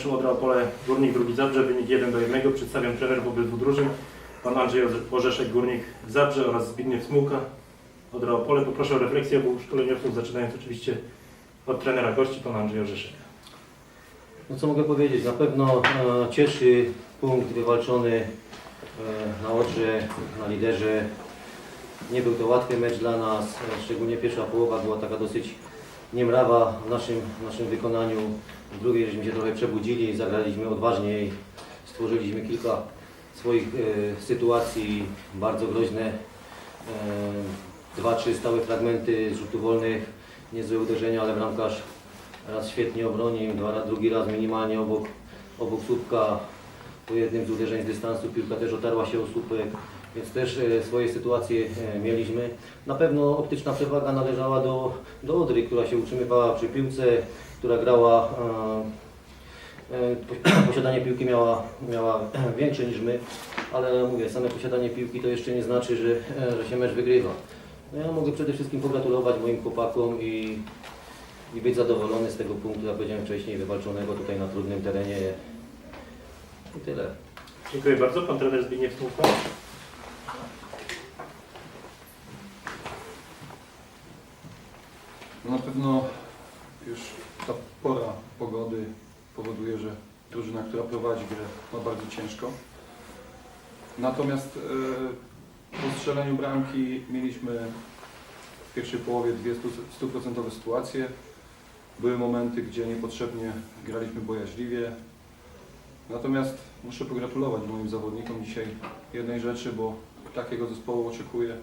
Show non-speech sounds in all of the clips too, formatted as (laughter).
meczu Odra Opole Górnik Drugi Zabrze, wynik 1 do 1. Przedstawiam trenerów obydwu drużyn. Pan Andrzej Orzeszek, Górnik Zabrze oraz Zbigniew Smułka, Odra Opole. Poproszę o refleksję obu szkoleniowców, zaczynając oczywiście od trenera gości, pana Andrzeja Orzeszek. No co mogę powiedzieć? Na pewno e, cieszy punkt wywalczony e, na Odrze, na liderze. Nie był to łatwy mecz dla nas, e, szczególnie pierwsza połowa była taka dosyć niemrawa w naszym, w naszym wykonaniu. W drugiej żeśmy się trochę przebudzili, zagraliśmy odważniej, stworzyliśmy kilka swoich e, sytuacji bardzo groźne. E, dwa, trzy stałe fragmenty z rzutów wolnych, niezłe uderzenia, ale bramkarz raz świetnie obronił, dwa, drugi raz minimalnie obok, obok słupka. Po jednym z uderzeń z dystansu piłka też otarła się o słupek, więc też e, swoje sytuacje e, mieliśmy. Na pewno optyczna przewaga należała do, do Odry, która się utrzymywała przy piłce, która grała, e, po- (clears throat) posiadanie piłki miała, miała (clears throat) większe niż my, ale mówię, same posiadanie piłki to jeszcze nie znaczy, że, że się mecz wygrywa. No ja mogę przede wszystkim pogratulować moim chłopakom i, i być zadowolony z tego punktu, jak powiedziałem wcześniej, wywalczonego tutaj na trudnym terenie. I tyle. Dziękuję bardzo. Pan trener Zbigniew Smułka. No na pewno już ta pora pogody powoduje, że drużyna, która prowadzi grę ma bardzo ciężko. Natomiast e, po strzeleniu bramki mieliśmy w pierwszej połowie dwie stu- stuprocentowe sytuacje. Były momenty, gdzie niepotrzebnie graliśmy bojaźliwie. Natomiast muszę pogratulować moim zawodnikom dzisiaj jednej rzeczy, bo takiego zespołu oczekuję.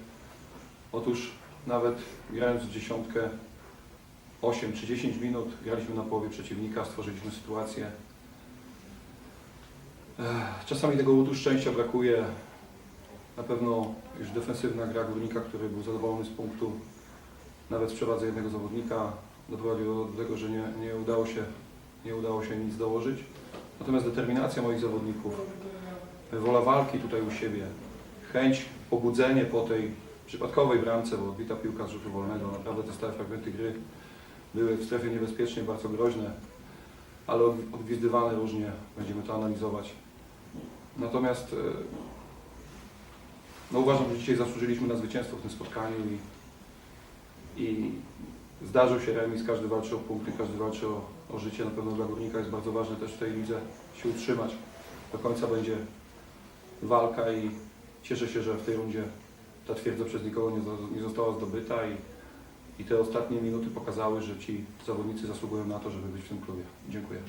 Otóż nawet grając w dziesiątkę 8 czy 10 minut graliśmy na połowie przeciwnika, stworzyliśmy sytuację. Czasami tego łutu szczęścia brakuje. Na pewno już defensywna gra górnika, który był zadowolony z punktu, nawet w przewadze jednego zawodnika, doprowadziło do tego, że nie, nie, udało się, nie udało się nic dołożyć. Natomiast determinacja moich zawodników, wola walki tutaj u siebie, chęć, pobudzenie po tej przypadkowej bramce, bo odbita piłka z rzutu wolnego, naprawdę te stałe fragmenty gry były w strefie niebezpiecznej, bardzo groźne, ale od- odgwizdywane różnie, będziemy to analizować. Natomiast e, no uważam, że dzisiaj zasłużyliśmy na zwycięstwo w tym spotkaniu i, i zdarzył się remis, każdy walczy o punkty, każdy walczy o, o życie. Na pewno dla Górnika jest bardzo ważne też w tej lidze się utrzymać. Do końca będzie walka i cieszę się, że w tej rundzie ta twierdza przez nikogo nie, nie została zdobyta i i te ostatnie minuty pokazały, że ci zawodnicy zasługują na to, żeby być w tym klubie. Dziękuję.